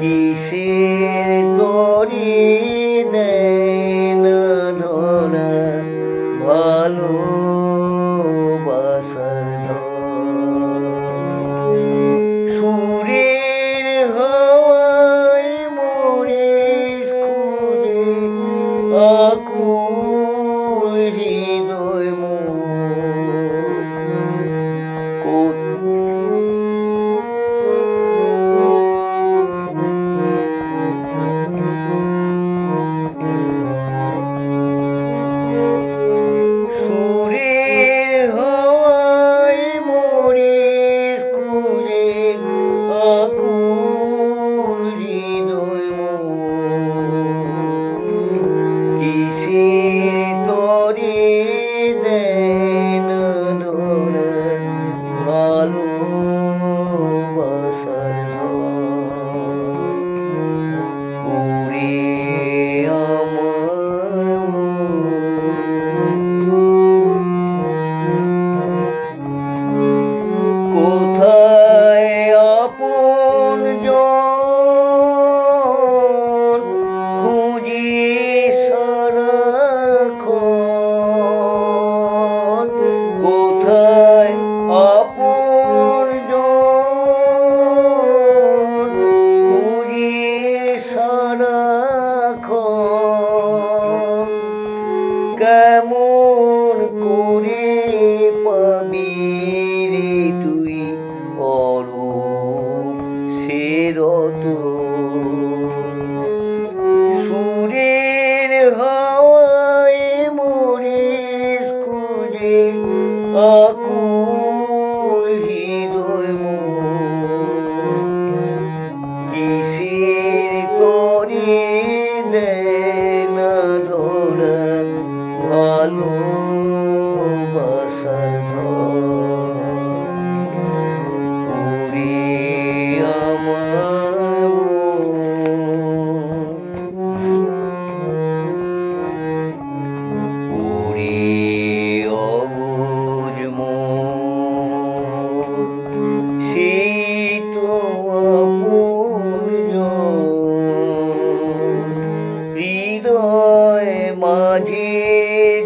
في Oh, yeah. হৃদয় কিসের করে না ধরা ভালো বাসার ধরে আমার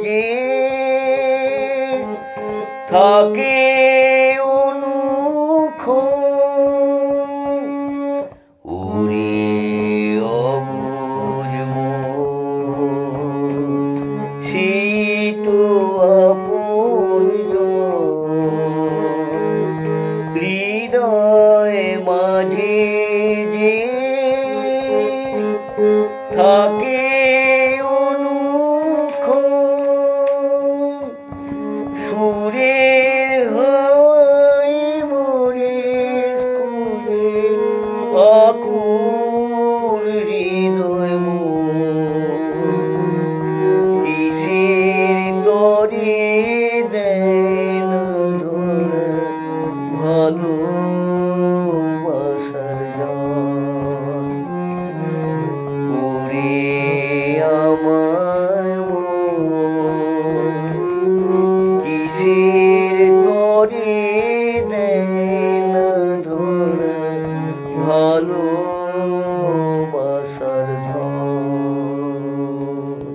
যে থাকে অনুখ উড়ে অবুঝ শীত হৃদয় মাঝে যে থাকে আমার কিসের তরি দেন ধর? ভালো